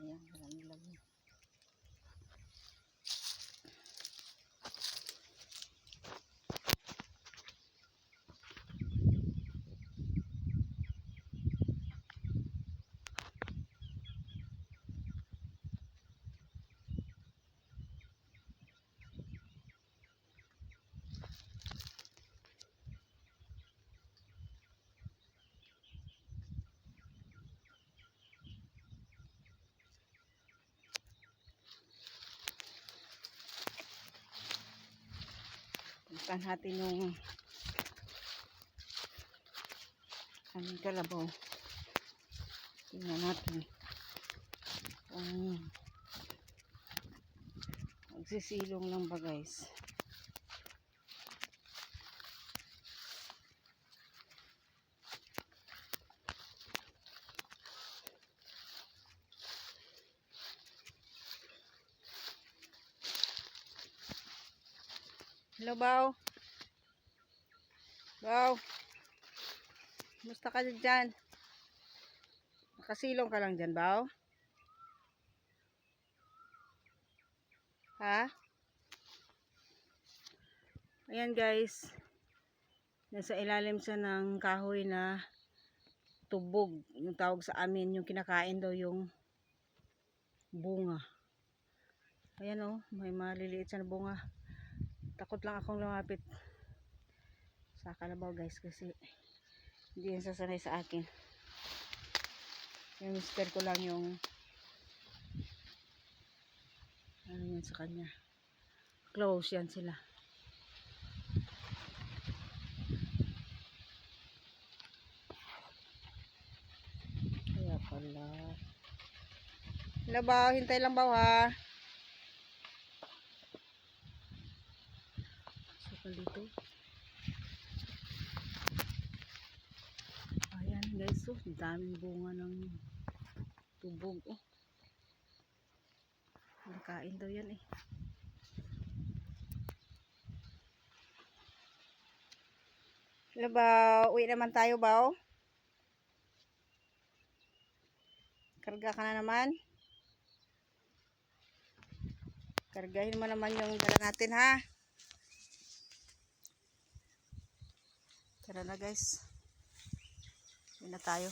Ayan, marami lang yun. Hawakan natin yung aming kalabaw. Tingnan natin. Kung magsisilong lang ba guys. Hello, Bao. Bao. Musta ka dyan? Nakasilong ka lang dyan, Bao? Ha? Ayan, guys. Nasa ilalim siya ng kahoy na tubog. Yung tawag sa amin, yung kinakain daw yung bunga. Ayan, oh. May maliliit na bunga takot lang akong lumapit. Sa kalabaw guys kasi hindi yan sasanay sa akin. Yung mister ko lang yung ano yan sa kanya. Close yan sila. Kaya pala. Hello baw hintay lang baw ha Sukal dito. Ayan guys, oh, ang daming bunga ng tubog. Oh. Nakain daw yan eh. Hello ba? Uwi naman tayo ba? Karga ka na naman. Kargahin mo naman yung dala natin ha. Tara na guys. Uwi na tayo.